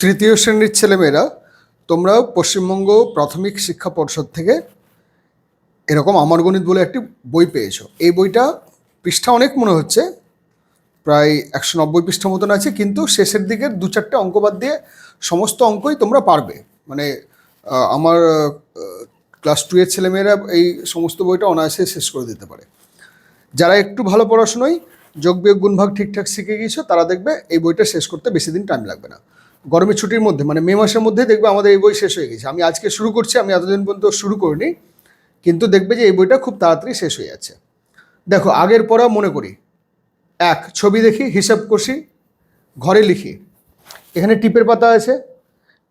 তৃতীয় শ্রেণির ছেলেমেয়েরা তোমরা পশ্চিমবঙ্গ প্রাথমিক শিক্ষা পর্ষদ থেকে এরকম আমার গণিত বলে একটি বই পেয়েছ। এই বইটা পৃষ্ঠা অনেক মনে হচ্ছে, প্রায় একশো নব্বই পৃষ্ঠা মতন আছে, কিন্তু শেষের দিকে দু চারটে অঙ্ক বাদ দিয়ে সমস্ত অঙ্কই তোমরা পারবে। মানে আমার ক্লাস টু এর ছেলেমেয়েরা এই সমস্ত বইটা অনায়াসে শেষ করে দিতে পারে। যারা একটু ভালো পড়াশোনায় যোগ বিয়োগ গুণভাগ ঠিকঠাক শিখে গিয়েছো, তারা দেখবে এই বইটা শেষ করতে বেশি দিন টাইম লাগবে না। গরমের ছুটির মধ্যে মানে মে মাসের মধ্যে দেখবে আমাদের এই বই শেষ হয়ে গেছে। আমি আজকে শুরু করছি, আমি এতদিন পর্যন্ত শুরু করিনি, কিন্তু দেখবে যে এই বইটা খুব তাড়াতাড়ি শেষ হয়ে যাচ্ছে। দেখো, আগের পড়া মনে করি। এক, ছবি দেখি, হিসাব কষি, ঘরে লিখি। এখানে টিপের পাতা আছে,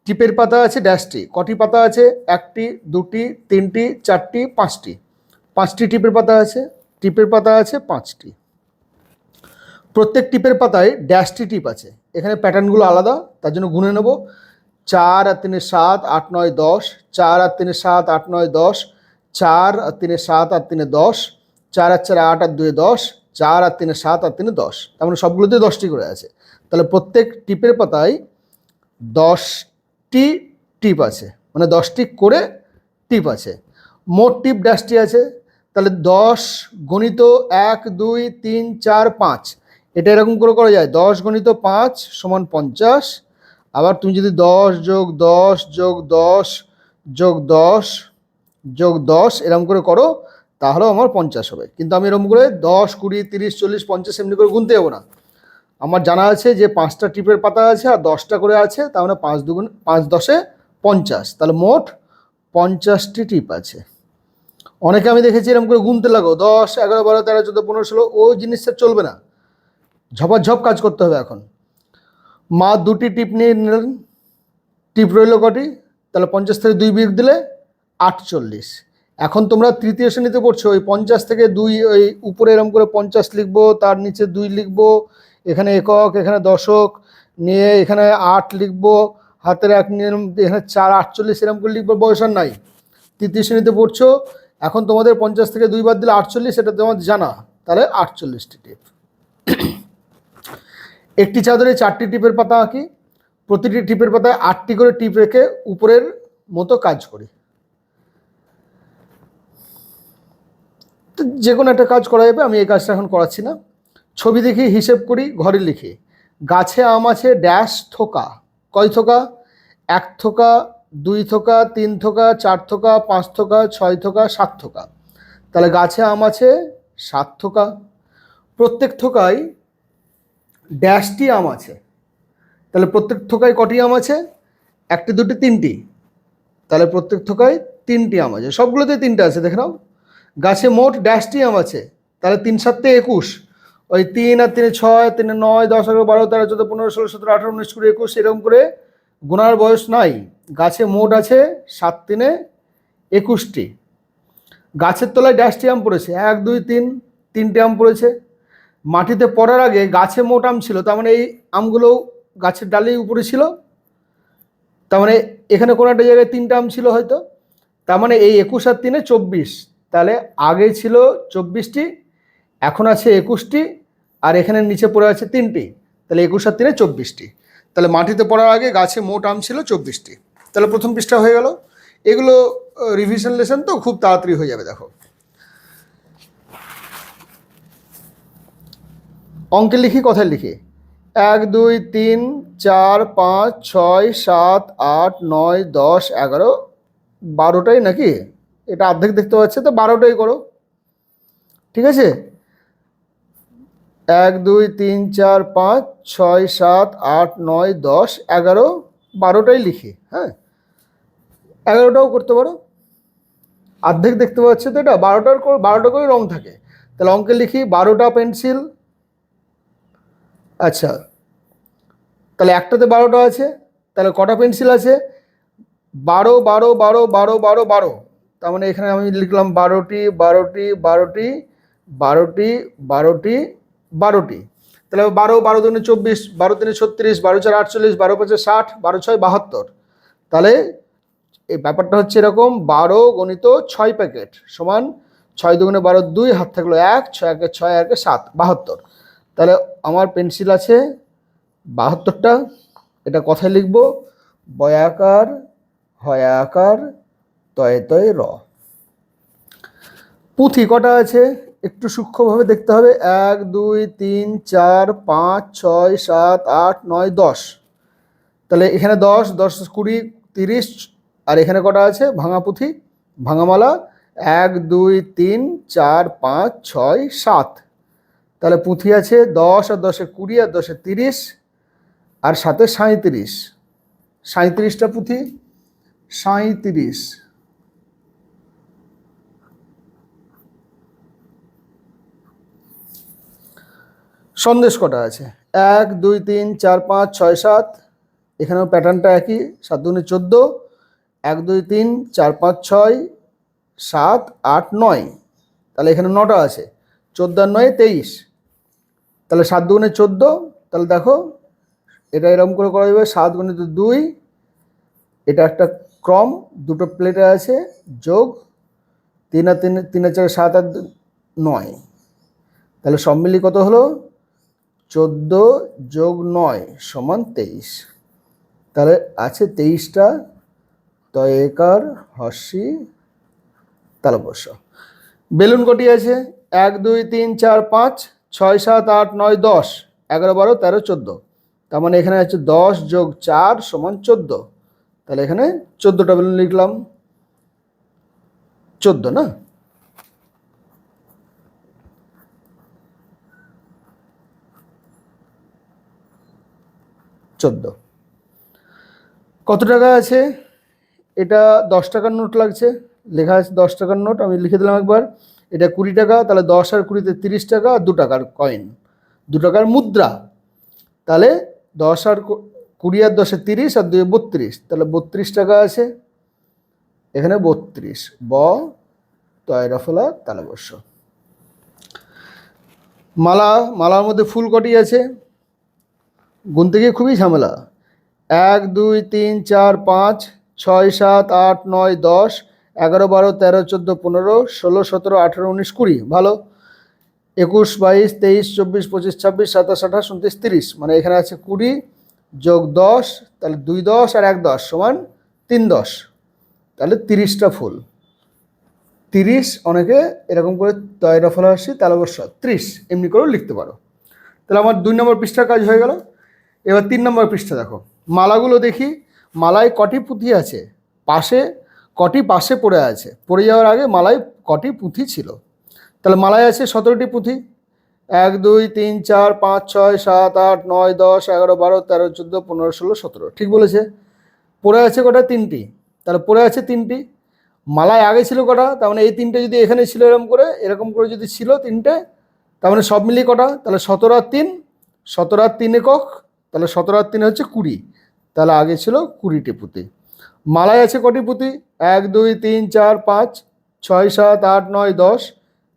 টিপের পাতা আছে ড্যাশটি, কটি পাতা আছে? একটি, দুটি, তিনটি, চারটি, পাঁচটি। পাঁচটি টিপের পাতা আছে, টিপের পাতা আছে পাঁচটি। প্রত্যেক টিপের পাতায় ড্যাশটি টিপ আছে। এখানে প্যাটার্নগুলো আলাদা, তার জন্য গুনে নেব। চার আর তিনে সাত, আট, নয়, দশ। চার আর তিনে সাত, আট, নয়, দশ। চার আর তিনে সাত আর তিনে দশ। চার আর চারে আট আর দুয়ে দশ। চার আর তিনে সাত আর তিনে দশ। তার মানে সবগুলোতে দশটি করে আছে। তাহলে প্রত্যেক টিপের পাতায় দশটি টিপ আছে। মানে দশটি করে টিপ আছে। মোট টিপ ড্যাশটি আছে। তাহলে দশ গণিত এক, দুই, তিন, চার, পাঁচ। এটা এরকম করে করা যায়। দশ গণিত পাঁচ সমান পঞ্চাশ। আবার তুমি যদি দশ যোগ দশ যোগ দশ যোগ দশ যোগ দশ এরকম করে করো, তাহলেও আমার পঞ্চাশ হবে। কিন্তু আমি এরকম করে দশ, কুড়ি, তিরিশ, চল্লিশ, পঞ্চাশ এমনি করে গুনতে যাব না। আমার জানা আছে যে পাঁচটা টিপের পাতা আছে আর দশটা করে আছে, তার মানে পাঁচ দুগুণ, পাঁচ দশে পঞ্চাশ। তাহলে মোট পঞ্চাশটি টিপ আছে। অনেকে আমি দেখেছি এরকম করে গুনতে লাগো দশ, এগারো, বারো, তেরো, চোদ্দ, পনেরো, ষোলো ওই জিনিসটা চলবে না। ঝপাঝপ কাজ করতে হবে এখন। মা দুটি টিপ নিয়ে নিলেন। টিপ রইল কটি? তাহলে পঞ্চাশ থেকে দুই বিয়োগ দিলে আটচল্লিশ। এখন তোমরা তৃতীয় শ্রেণীতে পড়ছো, ওই পঞ্চাশ থেকে দুই, ওই উপরে এরকম করে পঞ্চাশ লিখব, তার নিচে দুই লিখব, এখানে একক, এখানে দশক, নিয়ে এখানে আট লিখব, হাতের এক নিয়ে এরম, এখানে চার, আটচল্লিশ এরকম করে লিখব বয়স আর নাই। তৃতীয় শ্রেণীতে পড়ছো, এখন তোমাদের পঞ্চাশ থেকে দুই বাদ দিলে আটচল্লিশ, এটা তোমার জানা। তাহলে আটচল্লিশটি টিপ। একটি চাদরে চারটি টিপের পাতা আঁকি, প্রতিটি টিপের পাতায় আটটি করে টিপ রেখে উপরের মতো কাজ করি। তো যে কোনো একটা কাজ করা যাবে, আমি এই কাজটা এখন করাচ্ছি না। ছবি দেখি, হিসেব করি, ঘরে লিখি। গাছে আম আছে, ড্যাশ থোকা। কয় থোকা? এক থোকা, দুই থোকা, তিন থোকা, চার থোকা, পাঁচ থোকা, ছয় থোকা, সাত থোকা। তাহলে গাছে আম আছে, সাত থোকা। প্রত্যেক থোকায় ড্যাশটি আম আছে। তাহলে প্রত্যেক থোকায় কটি আম আছে? একটি, দুটি, তিনটি। তাহলে প্রত্যেক থোকায় তিনটি আম আছে। সবগুলোতে তিনটে আছে, দেখে নাও। গাছে মোট ড্যাশটি আম আছে। তাহলে তিন সাতে একুশ। ওই তিন আর তিনে ছয়, তিনে নয়, দশ, এগারো, বারো, তেরো, চোদ্দ, পনেরো, ষোলো, সতেরো, আঠারো, উনিশ, কুড়ি, একুশ, এরকম করে গোনার বয়স নাই। গাছে মোট আছে সাত তিনে একুশটি। গাছের তলায় ড্যাশটি আম পড়েছে। এক, দুই, তিন, তিনটে আম পড়েছে। মাটিতে পড়ার আগে গাছে মোট আম ছিল, তার মানে এই আমগুলো গাছের ডালেই উপরে ছিল। তার মানে এখানে কোনো একটা জায়গায় তিনটা আম ছিল হয়তো। তার মানে এই একুশ আর তিনে চব্বিশ। তাহলে আগে ছিল চব্বিশটি, এখন আছে একুশটি, আর এখানে নিচে পড়ে আছে তিনটি। তাহলে একুশ আর তিনে চব্বিশটি। তাহলে মাটিতে পড়ার আগে গাছে মোট আম ছিল চব্বিশটি। তাহলে প্রথম পৃষ্ঠা হয়ে গেল। এগুলো রিভিশন লেসন তো খুব তাড়াতাড়ি হয়ে যাবে, দেখো। অঙ্কে লিখি, কথায় লিখি। এক, দুই, তিন, চার, পাঁচ, ছয়, সাত, আট, নয়, দশ, এগারো, বারোটাই নাকি? এটা অর্ধেক দেখতে পাচ্ছে, তো বারোটাই করো। ঠিক আছে? এক, দুই, তিন, চার, পাঁচ, ছয়, সাত, আট, নয়, দশ, এগারো, বারোটাই লিখি হ্যাঁ? এগারোটাও করতে পারো। অর্ধেক দেখতে পাচ্ছে তো এটা, বারোটার বারোটা করে রং থাকে। তাহলে অঙ্কে লিখি, বারোটা পেন্সিল আচ্ছা। তাহলে একটাতে বারোটা আছে, তাহলে কটা পেন্সিল আছে? বারো বারো বারো বারো বারো বারো। তার মানে এখানে আমি লিখলাম বারোটি বারোটি বারোটি বারোটি বারোটি বারোটি। তাহলে বারো বারো দুনে চব্বিশ, বারো তিনে ছত্রিশ, বারো চার আটচল্লিশ, বারো পাঁচে ষাট, বারো ছয় বাহাত্তর। তাহলে এই ব্যাপারটা হচ্ছে এরকম, বারো গণিত ছয় প্যাকেট সমান ছয় দুগুণে বারো দুই, হাত থাকল এক, ছয় একে ছয়, একে সাত, বাহাত্তর। তাহলে আমার পেন্সিল আছে বাহাত্তরটা, এটা কথায় লিখব বয়াকার হয়াকার তয়ে তয়ে র। পুঁথি কটা আছে? একটু সূক্ষ্মভাবে দেখতে হবে। এক, দুই, তিন, চার, পাঁচ, ছয়, সাত, আট, নয়, দশ। তাহলে এখানে দশ দশ, কুড়ি, তিরিশ, আর এখানে কটা আছে? ভাঙা পুঁথি, ভাঙামালা। এক, দুই, তিন, চার, পাঁচ, ছয়, সাত। তাহলে পুঁথি আছে দশ আর দশে কুড়ি আর দশে তিরিশ আর সাথে সাঁইত্রিশ। সাঁইত্রিশটা পুঁথি? সাঁইত্রিশ। সন্দেশ কটা আছে? এক, দুই, তিন, চার, পাঁচ, ছয়, সাত। এখানেও প্যাটার্নটা একই, সাত দুগুণে চোদ্দ। এক, দুই, তিন, চার, পাঁচ, ছয়, সাত, আট, নয়। তাহলে এখানে নটা আছে। চোদ্দ নয়, তেইশ। তাহলে সাত দুগুণে চোদ্দ, তাহলে দেখো, এটা এরকম করে করা যাবে, সাত গুণিত দুই। এটা একটা ক্রম, দুটো প্লেটে আছে, যোগ তিন আর তিন তিন আর চার সাত আর নয়। তাহলে সব মিলিয়ে কত হলো? চোদ্দ যোগ নয় সমান তেইশ। তাহলে আছে তেইশটা, তয়েকার হর্ষি তালবর্ষ। বেলুন কটি আছে? এক, দুই, তিন, চার, পাঁচ। ছয় সাত আট নয় দশ, এগারো বারো তেরো চোদ্দ। তার মানে এখানে আছে দশ যোগ চার সমান চোদ্দ। তাহলে এখানে চোদ্দোটা বেলুন লিখলাম। চোদ্দ না? চোদ্দ। কত টাকা আছে? এটা দশ টাকার নোট লাগছে। লেখা আছে দশ টাকার নোট, আমি লিখে দিলাম একবার। এটা কুড়ি টাকা, তাহলে দশ আর কুড়িতে তিরিশ টাকা আর দু টাকার কয়েন দু টাকার মুদ্রা। তাহলে দশ আর কুড়ি আর দশে তিরিশ আর দুই বত্রিশ। তাহলে বত্রিশ টাকা আছে এখানে বত্রিশ। ব, তয়রাফলা, তালবর্ষ। মালা, মালার মধ্যে ফুল কটি আছে? গুনতে গিয়ে খুবই ঝামেলা। এক, দুই, তিন, চার, পাঁচ, ছয়, সাত, আট, নয়, দশ এগারো, বারো, তেরো, চোদ্দ, পনেরো, ষোলো, সতেরো, আঠেরো, উনিশ, কুড়ি, ভালো? একুশ, বাইশ, তেইশ, চব্বিশ, পঁচিশ, ছাব্বিশ, সাতাশ, আঠাশ, উনত্রিশ, তিরিশ। মানে এখানে আছে কুড়ি যোগ দশ, তাহলে দুই দশ আর এক দশ সমান তিন দশ। তাহলে তিরিশটা ফুল। তিরিশ, অনেকে এরকম করে তয়রা ফলা আসছি তাহলে অবশ্য ত্রিশ, এমনি করেও লিখতে পারো। তাহলে আমার দুই নম্বর পৃষ্ঠার কাজ হয়ে গেল। এবার তিন নম্বর পৃষ্ঠা দেখো। মালাগুলো দেখি। মালায় কটি পুঁথি আছে? পাশে কটি পাশে পড়ে আছে? পড়ে যাওয়ার আগে মালায় কটি পুঁথি ছিল? তাহলে মালায় আছে সতেরোটি পুঁথি। এক, দুই, তিন, চার, পাঁচ, ছয়, সাত, আট, নয়, দশ, এগারো, বারো, তেরো, চোদ্দ, পনেরো, ষোলো, সতেরো। ঠিক বলেছে? পড়ে আছে কটা? তিনটি। তাহলে পড়ে আছে তিনটি। মালায় আগে ছিল কটা? তার মানে এই তিনটে যদি এখানে ছিল এরকম করে এরকম করে যদি ছিল তিনটে, তার মানে সব মিলিয়ে কটা? তাহলে সতেরো আর তিন, সতেরো আর তিন একক, তাহলে সতেরো আর তিন হচ্ছে কুড়ি। তাহলে আগে ছিল কুড়িটি পুঁতি মালায় আছে কটি পুঁতি এক, দুই, তিন, চার, পাঁচ, ছয়, সাত, আট, নয়, দশ,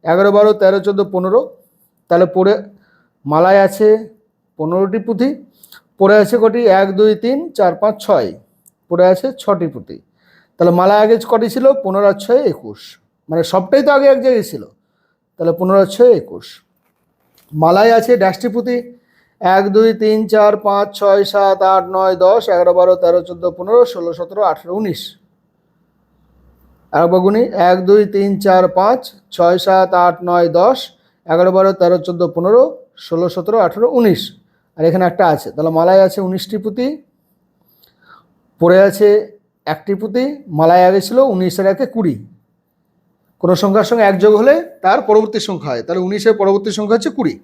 এগারো, বারো, তেরো, চোদ্দ, পনেরো। তাহলে পড়ে, মালায় আছে পনেরোটি পুঁথি, পড়ে আছে কটি? এক, দুই, তিন, চার, পাঁচ, ছয়। পড়ে আছে ছটি পুঁথি। তাহলে মালায় আগে কটি ছিল? পনেরো আর ছয়, একুশ। মানে সবটাই তো আগে এক জায়গায় ছিল। তাহলে পনেরো ছয়, একুশ। মালায় আছে ড্যাশটি পুঁতি এক, দুই, তিন, চার, পাঁচ, ছয়, সাত, আট, নয়, দশ, এগারো, বারো, তেরো, চোদ্দ, পনেরো, ষোলো, সতেরো, আঠেরো, উনিশ। আর বগুনি এক, দুই, তিন, চার, পাঁচ, ছয়, সাত, আট, নয়, দশ, এগারো, বারো, তেরো, চোদ্দ, পনেরো, ষোলো, সতেরো, আঠেরো, উনিশ। আর এখানে একটা আছে, তাহলে মালায় আছে উনিশটি পুঁতি পড়ে আছে একটি পুঁতি, মালায় আগে ছিল উনিশের একে কুড়ি। কোনো সংখ্যার সঙ্গে একযোগ হলে তার পরবর্তী সংখ্যা হয়, তাহলে উনিশের পরবর্তী সংখ্যা হচ্ছে কুড়ি।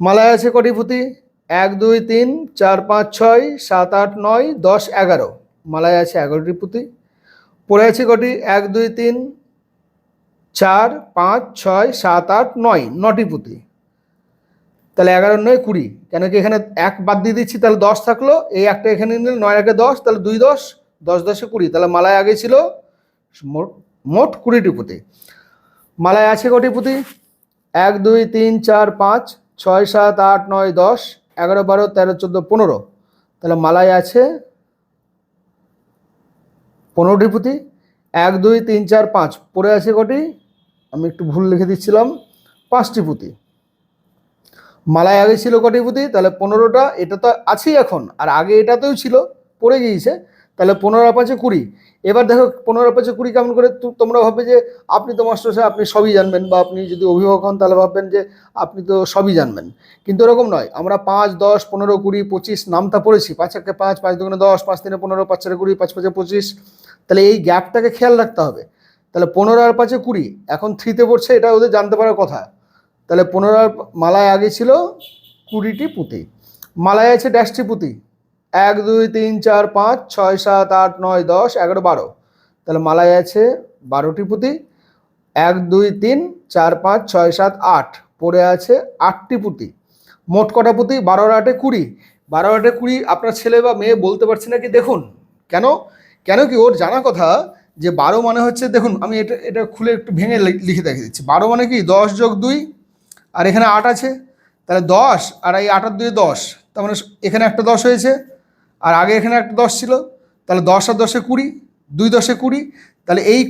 মালায় আছে কটি পুঁতি এক, দুই, তিন, চার, পাঁচ, ছয়, সাত, আট, নয়, দশ, এগারো। মালায় আছে এগারোটি পুঁতি পড়ে আছে কটি। এক, দুই, তিন, চার, পাঁচ, ছয়, সাত, আট, নয় নটি পুঁতি তাহলে এগারো, নয়, কুড়ি। কেন কি এখানে এক বাদ দিয়ে দিচ্ছি, তাহলে দশ থাকল। এই একটা এখানে নিলে নয়, একে দশ, তাহলে দুই, দশ দশ, দশে কুড়ি। তাহলে মালায় আগে ছিল মোট কুড়িটি পুঁতি মালায় আছে কটি পুঁতি এক, দুই, তিন, চার, পাঁচ ছয় সাত আট নয় দশ, এগারো বারো, তেরো চোদ্দ, পনেরো। তাহলে মালায় আছে পনেরোটি পুঁতি এক, দুই, তিন, চার, পাঁচ। পড়ে আছে কটি? আমি একটু ভুল লিখে দিচ্ছিলাম। পাঁচটি পুঁতি মালায় আগে ছিল কটি পুঁতি তাহলে পনেরোটা, এটা তো আছেই এখন। আর আগে এটাতেও ছিল, পড়ে গিয়েছে। তাহলে পনেরো পাঁচে কুড়ি। এবার দেখো পনেরো পাঁচে কুড়ি কেমন করে তোমরা ভাববে যে আপনি তো মাস্টার সাহেব আপনি সবই জানবেন বা আপনি যদি অভিভাবক হন তাহলে ভাববেন যে আপনি তো সবই জানবেন। কিন্তু এরকম নয়, আমরা পাঁচ, দশ, পনেরো, কুড়ি, পঁচিশ নামটা পড়েছি। পাঁচ একে পাঁচ পাঁচ দুগুণে দশ, পাঁচ তিনে পনেরো, পাঁচ চারে কুড়ি, পাঁচ পাঁচে পঁচিশ। তাহলে এই গ্যাপটাকে খেয়াল রাখতে হবে। তাহলে পনেরো আর পাঁচে কুড়ি, এখন থ্রিতে পড়ছে, এটা ওদের জানতে পারার কথা। তাহলে পনেরো আর মালায় আগে ছিল কুড়িটি পুঁতি। মালায় আছে ড্যাশটি পুঁতি। এক, দুই, তিন, চার, পাঁচ, ছয়, সাত, আট, নয়, দশ, এগারো, বারো। তাহলে মালায় আছে বারোটি পুঁতি। এক, দুই, তিন, চার, পাঁচ, ছয়, সাত, আট। পড়ে আছে আটটি পুঁতি। মোট কটা পুঁতি? বারো আটে কুড়ি। বারো আটে কুড়ি আপনার ছেলে বা মেয়ে বলতে পারছে না কি, দেখুন। কেন? কেন কি ওর জানা কথা যে বারো মানে হচ্ছে, দেখুন, আমি এটা এটা খুলে একটু ভেঙে লিখে দেখে দিচ্ছি। বারো মানে কি? দশ যোগ দুই, আর এখানে আট আছে। তাহলে দশ, আর এই আটার দুই দশ, তার মানে এখানে একটা দশ হয়েছে। আর আগে এখানে একটা দশ ছিল, তাহলে দশ আর দশে কুড়ি, দুই দশে কুড়ি, তাহলে এই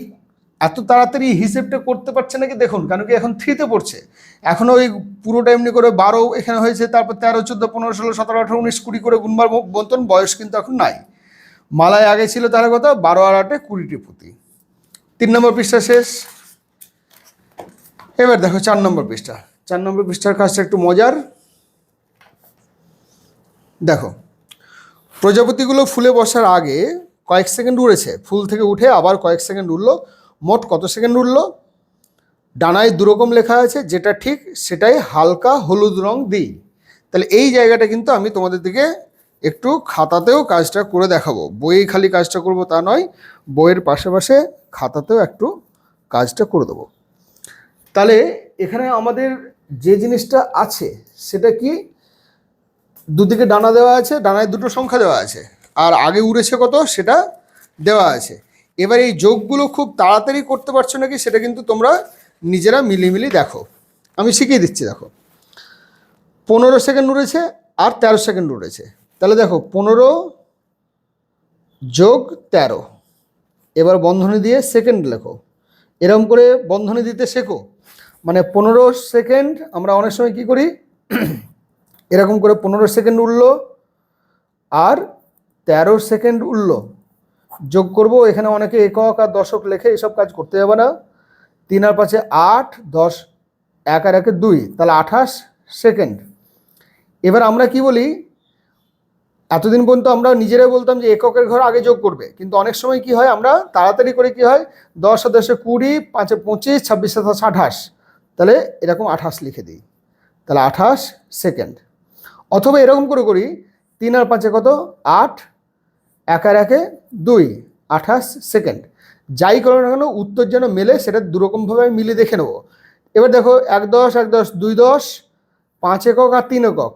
এত তাড়াতাড়ি হিসেবটা করতে পারছে নাকি? দেখুন, কেন কি এখন থ্রিতে পড়ছে। এখনও ওই পুরোটা এমনি করে বারো এখানে হয়েছে, তারপর তেরো, চোদ্দ, পনেরো, ষোলো, সতেরো, আঠারো, উনিশ, কুড়ি করে গুনবার মতন বয়স কিন্তু এখন নাই। মালায় আগে ছিল তাহলে কথা বারো আর আটে কুড়িটি পুঁতি। তিন নম্বর পৃষ্ঠা শেষ। এবার দেখো চার নম্বর পৃষ্ঠা। চার নম্বর পৃষ্ঠার কাজটা একটু মজার। দেখো প্রজাপতিগুলো ফুলে বসার আগে কয়েক সেকেন্ড উড়েছে। ফুল থেকে উঠে আবার কয়েক সেকেন্ড উড়লো। মোট কত সেকেন্ড উড়লো? ডানায় দুরকম লেখা আছে, যেটা ঠিক সেটাই হালকা হলুদ রং দিই। তাহলে এই জায়গাটা কিন্তু আমি তোমাদের দিকে একটু খাতাতেও কাজটা করে দেখাবো। বইয়ে খালি কাজটা করব তা নয়, বইয়ের পাশে পাশে খাতাতেও একটু কাজটা করে দেবো। তাহলে এখানে আমাদের যে জিনিসটা আছে, সেটা কি? দুদিকে ডানা দেওয়া আছে, ডানায় দুটো সংখ্যা দেওয়া আছে। আর আগে উড়েছে কত? সেটা দেওয়া আছে। এবার এই যোগগুলো খুব তাড়াতাড়ি করতে পারছ নাকি সেটা কিন্তু তোমরা নিজেরা মিলিমিলি দেখো। আমি শিখিয়ে দিচ্ছি, দেখো। পনেরো সেকেন্ড উড়েছে আর তেরো সেকেন্ড উড়েছে। তাহলে দেখো, পনেরো যোগ তেরো। এবার বন্ধনী দিয়ে সেকেন্ড লেখো। এরকম করে বন্ধনী দিতে শেখো। মানে পনেরো সেকেন্ড আমরা অনেক সময় কি করি? এরকম করে পনেরো সেকেন্ড উঠল আর তেরো সেকেন্ড উঠল। যোগ করব, এখানে অনেকে একক আর দশক লেখে এসব কাজ করতে যাবে না। তিন আর পাঁচে আট, দশ, এক আর একে দুই, তাহলে আঠাশ সেকেন্ড। এবার আমরা কি বলি? এতদিন পর্যন্ত আমরা নিজেরাই বলতাম যে এককের ঘর আগে যোগ করবে, কিন্তু অনেক সময় কি হয়, আমরা তাড়াতাড়ি করে কি হয়, দশ দশে কুড়ি, পাঁচে পঁচিশ, ছাব্বিশ সাতাশ আঠাশ, তাহলে এরকম আঠাশ লিখে দিই। তাহলে আঠাশ সেকেন্ড। অথবা এরকম করে করি, তিন আর পাঁচে কত? আট। এক আর একে দুই। আঠাশ সেকেন্ড। যাই করো না কেন, উত্তর যেন মেলে সেটা দুরকমভাবে আমি মিলিয়ে দেখে নেব। এবার দেখো, এক দশ এক দশ, দুই দশ, পাঁচ একক আর তিন একক।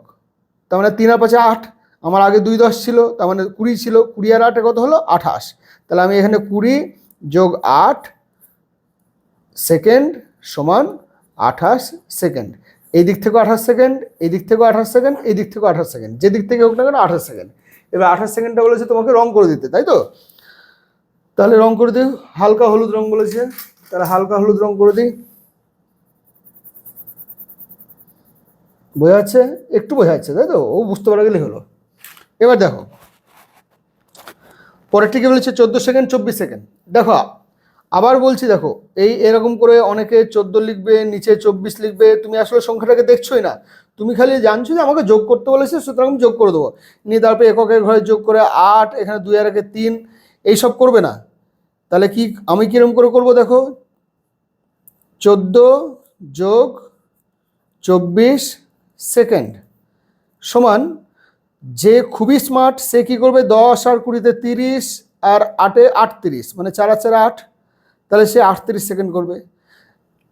তার মানে তিন আর পাঁচে আট। আমার আগে দুই দশ ছিল, তার মানে কুড়ি ছিল, কুড়ি আর আটে কত হলো? আঠাশ। তাহলে আমি এখানে কুড়ি যোগ আট সেকেন্ড সমান আঠাশ সেকেন্ড। এই দিক থেকেও আঠাশ সেকেন্ড এই দিক থেকেও আঠাশ সেকেন্ড এই দিক থেকেও আঠাশ সেকেন্ড। যে দিক থেকে হোক না কেন আঠাশ সেকেন্ড। এবার আঠাশ সেকেন্ডটা বলেছে তোমাকে রং করে দিতে, তাই তো? তাহলে রং করে দিই, হালকা হলুদ রং বলেছে। তাহলে হালকা হলুদ রং করে দিই। বোঝা যাচ্ছে? একটু বোঝা যাচ্ছে, তাই তো? ও বুঝতে পারা গেলে হলো। এবার দেখো। পরেরটিকে বলেছে চোদ্দ সেকেন্ড, চব্বিশ সেকেন্ড। দেখো আবার বলছি, দেখো, এই এরকম করে অনেকে চোদ্দ লিখবে, নিচে চব্বিশ লিখবে, তুমি আসলে সংখ্যাটাকে দেখছোই না। তুমি খালি জানছো যে আমাকে যোগ করতে বলেছে, সুতরাং আমি যোগ করে দেবো। নিয়ে তারপরে এককের ঘরে যোগ করে আট, এখানে দুই আর একে তিন, এইসব করবে না। তাহলে কি, আমি কিরম করে করব, দেখো? চোদ্দ যোগ চব্বিশ সেকেন্ড সমান, যে খুবই স্মার্ট সে কি করবে? দশ আর কুড়িতে তিরিশ, আর আটে আটত্রিশ মানে চার চার আট। তাহলে সে আটত্রিশ সেকেন্ড করবে।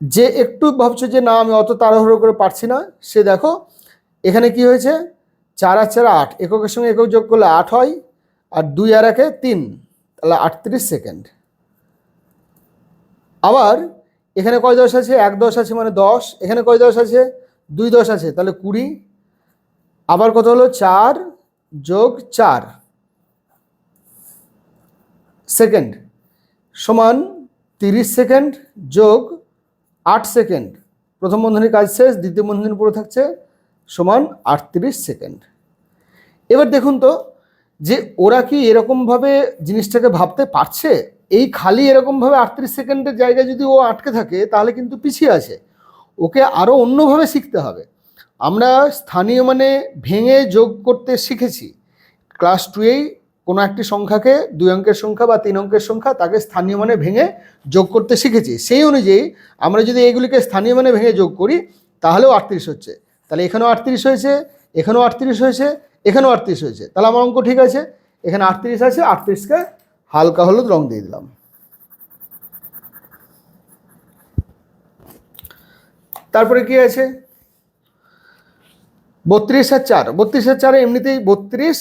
যে একটু ভাবছ যে না, আমি অত তাড়াহুড়ো করে পারছি না, সে দেখো, এখানে কি হয়েছে? চার আর চার আট, এককের সঙ্গে একক যোগ করলে আট হয়, আর দুই আর একে তিন, তাহলে আটত্রিশ সেকেন্ড। আবার, এখানে কয় দশ আছে? এক দশ আছে মানে দশ, এখানে কয় দশ আছে? দুই দশ আছে, তাহলে কুড়ি। আবার কত হলো? চার যোগ চার। সেকেন্ড, সমান তিরিশ সেকেন্ড যোগ আট সেকেন্ড। প্রথম বন্ধনীর কাজ শেষ, দ্বিতীয় বন্ধনী পড়ে থাকছে সমান আটত্রিশ সেকেন্ড। এবার দেখুন তো, যে ওরা কি এরকমভাবে জিনিসটাকে ভাবতে পারছে? এই খালি এরকমভাবে আটত্রিশ সেকেন্ডের জায়গায় যদি ও আটকে থাকে, তাহলে কিন্তু পিছিয়ে আছে। ওকে আরও অন্যভাবে শিখতে হবে। আমরা স্থানীয় মানে ভেঙে যোগ করতে শিখেছি। ক্লাস টুয়েই কোনো একটি সংখ্যাকে দুই অঙ্কের সংখ্যা বা তিন অঙ্কের সংখ্যা তাকে স্থানীয় মানে ভেঙে যোগ করতে শিখেছি। সেই অনুযায়ী আমরা যদি এইগুলিকে স্থানীয় মানে ভেঙে যোগ করি, তাহলেও আটত্রিশ হচ্ছে। তাহলে এখানেও আটত্রিশ হয়েছে, এখানেও আটত্রিশ হয়েছে, এখানেও আটত্রিশ হয়েছে। তাহলে আমার অঙ্ক ঠিক আছে। এখানে আটত্রিশ আছে, আটত্রিশকে হালকা হলুদ রং দিয়ে দিলাম। তারপরে কি আছে? বত্রিশ আর চার। বত্রিশ আর চারে এমনিতেই বত্রিশ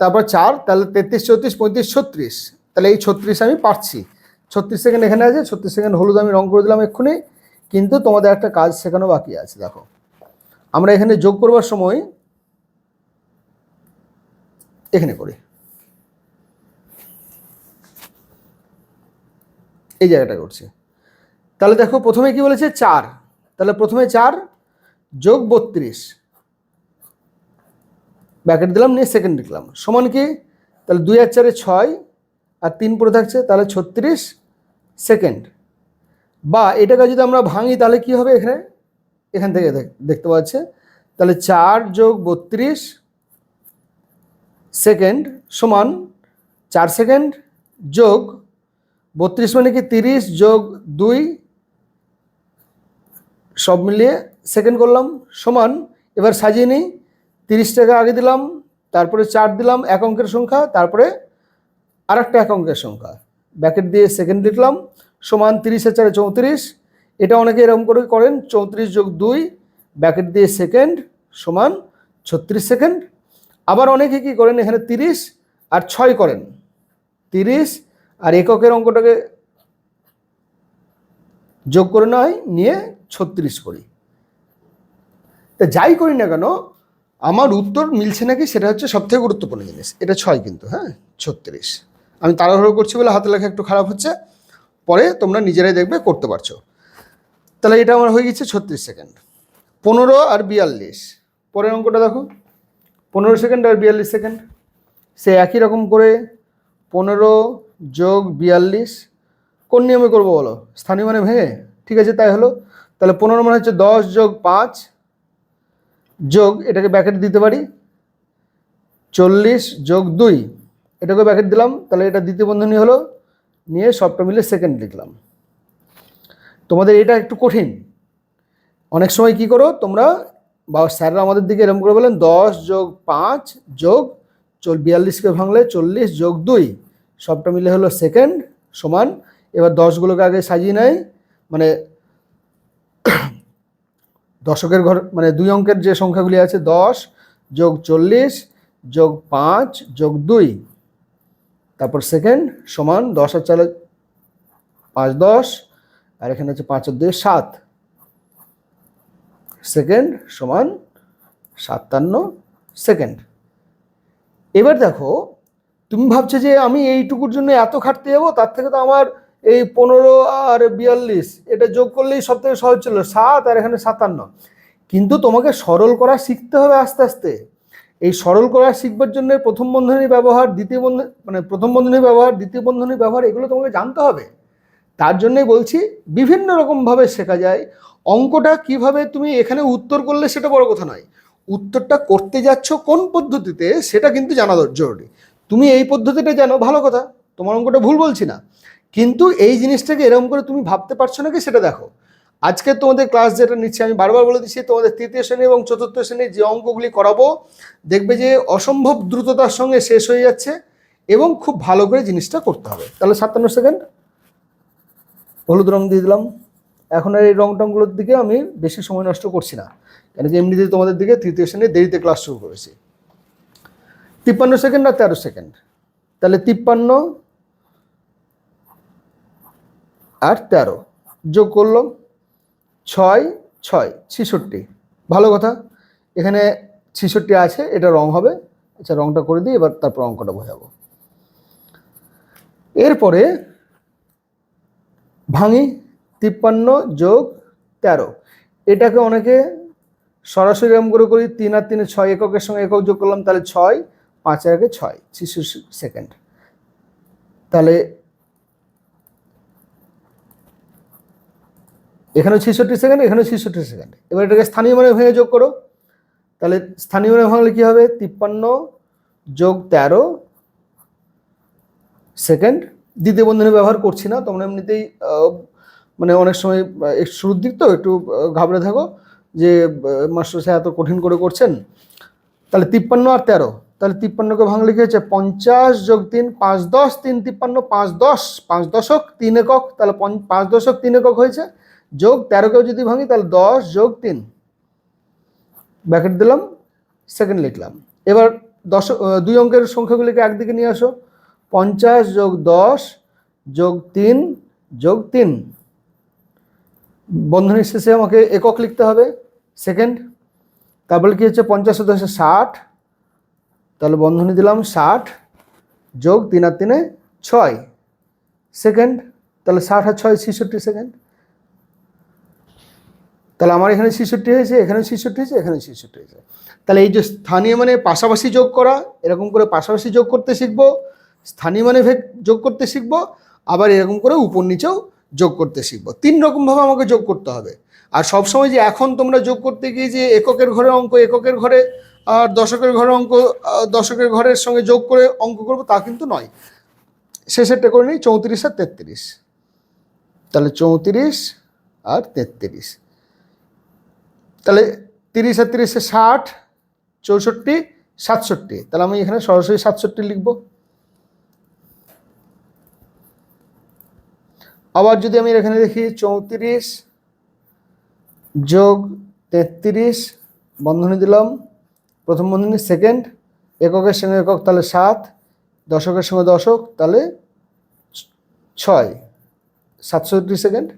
তারপর চার, তাহলে তেত্রিশ, চৌত্রিশ, পঁয়ত্রিশ, ছত্রিশ। তাহলে এই ছত্রিশ আমি পারছি। ছত্রিশ সেকেন্ড এখানে আছে, ছত্রিশ সেকেন্ড হলুদ আমি রং করে দিলাম এক্ষুনি। কিন্তু তোমাদের একটা কাজ শেখানো বাকি আছে, দেখো। আমরা এখানে যোগ করবার সময় এখানে করি। এই জায়গাটা করছি। তাহলে দেখো, প্রথমে কি বলেছে? চার। তাহলে প্রথমে চার যোগ বত্রিশ। ব্যাকেট দিলাম, নিয়ে সেকেন্ড লিখলাম। সমান কি? তাহলে দুই আর চারে ছয় আর তিন পড়ে থাকছে, তাহলে ছত্রিশ সেকেন্ড বা এটাকে যদি আমরা ভাঙি, তাহলে কি হবে এখানে? এখান থেকে দেখ- দেখতে পাচ্ছে? তাহলে চার যোগ বত্রিশ সেকেন্ড সমান চার সেকেন্ড যোগ বত্রিশ মানে কি তিরিশ যোগ দুই সব মিলিয়ে সেকেন্ড করলাম। সমান, এবার সাজিয়ে নিই। তিরিশ টাকা আগে দিলাম, তারপরে চার দিলাম এক অঙ্কের সংখ্যা, তারপরে আর একটা এক অঙ্কের সংখ্যা। ব্যাকেট দিয়ে সেকেন্ড লিখলাম, সমান তিরিশের চারে চৌত্রিশ। এটা অনেকে এরকম করে করেন, চৌত্রিশ যোগ দুই ব্যাকেট দিয়ে সেকেন্ড সমান ছত্রিশ সেকেন্ড আবার অনেকে কি করেন, এখানে তিরিশ আর ছয় করেন। তিরিশ আর এককের অঙ্কটাকে যোগ করে নয় নিয়ে ছত্রিশ করি। তা যাই করি না কেন আমার উত্তর মিলছে নাকি সেটা হচ্ছে সবথেকে গুরুত্বপূর্ণ জিনিস। এটা ছয় কিন্তু হ্যাঁ? ছত্রিশ। আমি তাড়াহুড়ো করছি বলে হাতে লেখা একটু খারাপ হচ্ছে। পরে তোমরা নিজেরাই দেখবে, করতে পারছ। তাহলে এটা আমার হয়ে গেছে ছত্রিশ সেকেন্ড। পনেরো আর বিয়াল্লিশ। পরের অঙ্কটা দেখো। পনেরো সেকেন্ড আর বিয়াল্লিশ সেকেন্ড। সে একই রকম করে পনেরো যোগ বিয়াল্লিশ। কোন নিয়মে করব বলো? স্থানীয় মানে ভেঙে? ঠিক আছে, তাই হলো। তাহলে পনেরো মানে হচ্ছে দশ যোগ পাঁচ। যোগ, এটাকে ব্যাকেট দিতে পারি। চল্লিশ যোগ দুই এটাকে ব্যাকেট দিলাম। তাহলে এটা দ্বিতীয় বন্ধনী হলো, নিয়ে সবটা মিলে সেকেন্ড লিখলাম। তোমাদের এটা একটু কঠিন। অনেক সময় কি করো, তোমরা বা স্যাররা আমাদের দিকে এরকম করে বলেন, দশ যোগ পাঁচ যোগ চল, বিয়াল্লিশকে ভাঙলে চল্লিশ যোগ দুই, সবটা মিলে হলো সেকেন্ড সমান। এবার দশগুলোকে আগে সাজিয়ে নেয়। মানে দশকের ঘর মানে দুই অঙ্কের যে সংখ্যাগুলি আছে, দশ যোগ চল্লিশ যোগ পাঁচ যোগ দুই। তারপর সেকেন্ড সমান দশ আর চালে পাঁচ দশ, আর এখানে হচ্ছে পাঁচ আর দুই, সাত। সেকেন্ড সমান সাতান্ন সেকেন্ড এবার দেখো, তুমি ভাবছ যে আমি এইটুকুর জন্য এত খাটতে যাব? তার থেকে তো আমার এই পনেরো আর বিয়াল্লিশ, এটা যোগ করলেই সব থেকে সহজ ছিল, সাত আর এখানে সাতান্ন। কিন্তু তোমাকে সরল করা শিখতে হবে আস্তে আস্তে। এই সরল করা শিখবার জন্য প্রথম বন্ধনী ব্যবহার, দ্বিতীয় বন্ধ মানে প্রথম বন্ধনী ব্যবহার, দ্বিতীয় বন্ধনী ব্যবহার, এগুলো তোমাকে জানতে হবে। তার জন্যই বলছি, বিভিন্ন রকমভাবে শেখা যায়। অঙ্কটা কীভাবে তুমি এখানে উত্তর করলে সেটা বড় কথা নয়। উত্তরটা করতে যাচ্ছ কোন পদ্ধতিতে, সেটা কিন্তু জানা জরুরি। তুমি এই পদ্ধতিটা জানো, ভালো কথা। তোমার অঙ্কটা ভুল বলছি না। কিন্তু এই জিনিসটাকে এরকম করে তুমি ভাবতে পারছ নাকি সেটা দেখো। আজকে তোমাদের ক্লাস যেটা নিচ্ছে, আমি বারবার বলে দিচ্ছি, তোমাদের তৃতীয় শ্রেণি এবং চতুর্থ শ্রেণির যে অঙ্কগুলি করাবো, দেখবে যে অসম্ভব দ্রুততার সঙ্গে শেষ হয়ে যাচ্ছে এবং খুব ভালো করে জিনিসটা করতে হবে। তাহলে সাতান্ন সেকেন্ড হলুদ রং দিয়ে দিলাম। এখন আর এই রং টংগুলোর দিকে আমি বেশি সময় নষ্ট করছি না। কেন কি এমনিতে তোমাদের দিকে তৃতীয় শ্রেণির দেরিতে ক্লাস শুরু করেছি। তিপ্পান্ন সেকেন্ড আর তেরো সেকেন্ড তাহলে তিপ্পান্ন আর তেরো। যোগ করল ছয় ছয়, ছিষট্টি। ভালো কথা। এখানে ছিষট্টি আছে, এটা রং হবে। আচ্ছা রংটা করে দিই, এবার তারপর অঙ্কটা বোঝাবো। এরপরে ভাঙি তিপ্পান্ন যোগ তেরো। এটাকে অনেকে সরাসরি এরকম করে করি, তিন আর তিনে ছয় এককের সঙ্গে একক যোগ করলাম, তাহলে ছয় পাঁচ আগে ছয়, ছিষট্টি সেকেন্ড। তাহলে এখানেও ছিষট্টি সেকেন্ড, এখানেও ছিষট্টি সেকেন্ড। এবার এটাকে স্থানীয় মানে ভেঙে যোগ করো। তাহলে স্থানীয় মানে ভাঙলে কী হবে? তিপ্পান্ন যোগ তেরো সেকেন্ড। দ্বিতীয় বন্ধনী ব্যবহার করছি না, তোমরা এমনিতেই মানে অনেক সময় শুরুর দিক তো, একটু ঘাবড়ে থাকো যে মাস্টার সাহেব এত কঠিন করে করছেন। তাহলে তিপ্পান্ন আর তেরো, তাহলে তিপ্পান্নকে ভাঙলে কি হচ্ছে পঞ্চাশ যোগ তিন, পাঁচ দশ, তিন তিপ্পান্ন, পাঁচ দশ, পাঁচ দশক তিন একক, তাহলে পাঁচ দশক তিন একক হয়েছে। যোগ তেরোকেও যদি ভাঙি, তাহলে দশ যোগ তিন। ব্যাকেট দিলাম সেকেন্ড লিখলাম। এবার দশ দুই অঙ্কের সংখ্যাগুলিকে একদিকে নিয়ে আসো। পঞ্চাশ যোগ দশ যোগ তিন যোগ তিন। বন্ধনীর শেষে আমাকে একক লিখতে হবে সেকেন্ড তারপরে কি হচ্ছে? পঞ্চাশ দশে ষাট। তাহলে বন্ধনী দিলাম ষাট যোগ তিন আর তিনে ছয়। সেকেন্ড তাহলে ষাট আর ছয় ছেষট্টি সেকেন্ড তাহলে আমার এখানে ছেষট্টি হয়েছে, এখানে ছেষট্টি হয়েছে, এখানে ছেষট্টি হয়েছে। তাহলে এই যে স্থানীয় মানে পাশাপাশি যোগ করা, এরকম করে পাশাপাশি যোগ করতে শিখব, স্থানীয় মানে ভেগ যোগ করতে শিখব, আবার এরকম করে উপর নিচেও যোগ করতে শিখব। তিন রকমভাবে আমাকে যোগ করতে হবে। আর সবসময় যে এখন তোমরা যোগ করতে গিয়ে যে এককের ঘরে অঙ্ক, এককের ঘরে, আর দশকের ঘরে অঙ্ক দশকের ঘরের সঙ্গে যোগ করে অঙ্ক করব তা কিন্তু নয়। শেষেরটা করে নিই, চৌত্রিশ আর তেত্রিশ। তাহলে চৌত্রিশ আর তেত্রিশ। তাহলে তিরিশ আর তিরিশে ষাট, চৌষট্টি, সাতষট্টি। তাহলে আমি এখানে সরাসরি সাতষট্টি লিখব। আবার যদি আমি এখানে দেখি চৌত্রিশ যোগ তেত্রিশ, বন্ধনী দিলাম। প্রথম বন্ধনী সেকেন্ড, এককের সঙ্গে একক তাহলে সাত, দশকের সঙ্গে দশক তাহলে ছয়, সাতষট্টি সেকেন্ড।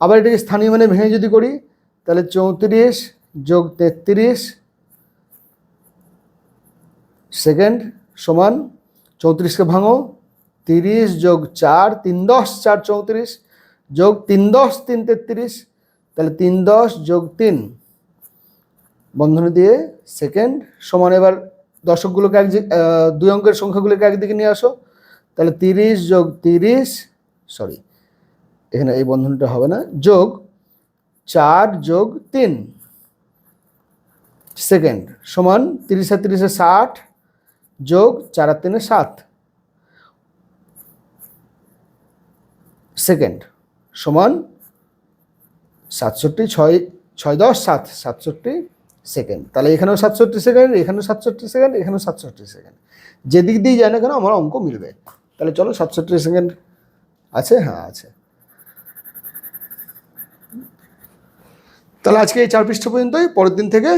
আবার এটাকে স্থানীয় মানে ভেঙে যদি করি তাহলে চৌত্রিশ যোগ তেত্রিশ সেকেন্ড সমান চৌত্রিশকে ভাঙো, তিরিশ যোগ চার, তিন দশ, চার চৌত্রিশ, যোগ তিন দশ, তিন তেত্রিশ, তাহলে তিন দশ যোগ তিন, বন্ধনী দিয়ে সেকেন্ড সমান এবার দশকগুলোকে এক দুই অঙ্কের সংখ্যাগুলোকে একদিকে নিয়ে আসো, তাহলে তিরিশ যোগ তিরিশ সরি এখানে এই বন্ধনটা হবে না, যোগ চার যোগ তিন। সেকেন্ড, সমান তিরিশ তিরিশে ষাট যোগ চার আর তিনে সাত। সেকেন্ড, সমান সাতষট্টি ছয় ছয় দশ সাত, সাতষট্টি সেকেন্ড। তাহলে এখানেও সাতষট্টি সেকেন্ড, এখানেও সাতষট্টি সেকেন্ড, এখানেও সাতষট্টি সেকেন্ড। যেদিক দিয়ে যায় না কেন, আমার অঙ্ক মিলবে। তাহলে চলো সাতষট্টি সেকেন্ড আছে হ্যাঁ আছে। তাহলে আজকে এই চার পৃষ্ঠা পর্যন্তই। পরের দিন থেকে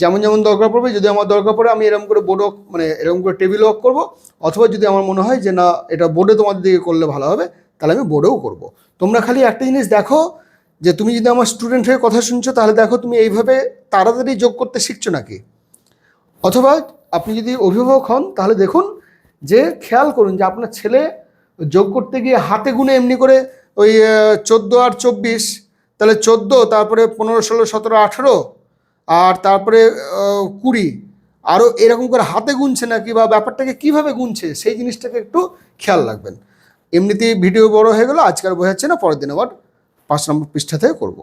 যেমন যেমন দরকার পড়বে, যদি আমার দরকার পড়ে আমি এরকম করে বোর্ড মানে এরকম করে টেবিল ওয়ার্ক করব। অথবা যদি আমার মনে হয় যে না, এটা বোর্ডে তোমাদের দিকে করলে ভালো হবে, তাহলে আমি বোর্ডেও করব। তোমরা খালি একটা জিনিস দেখো, যে তুমি যদি আমার স্টুডেন্ট হয়ে কথা শুনছো, তাহলে দেখো তুমি এইভাবে তাড়াতাড়ি যোগ করতে শিখছো নাকি? অথবা আপনি যদি অভিভাবক হন, তাহলে দেখুন যে খেয়াল করুন যে আপনার ছেলে যোগ করতে গিয়ে হাতে গুনে এমনি করে ওই চোদ্দ আর চব্বিশ তাহলে চোদ্দ, তারপরে পনেরো, ষোলো, সতেরো, আঠেরো, আর তারপরে কুড়ি। আরও এরকম করে হাতে গুনছে নাকি বা ব্যাপারটাকে কীভাবে গুনছে, সেই জিনিসটাকে একটু খেয়াল রাখবেন। এমনিতেই ভিডিও বড় হয়ে গেলো আজকাল বোঝাচ্ছে না, পরের দিন আবার পাঁচ নম্বর পৃষ্ঠা থেকে করব।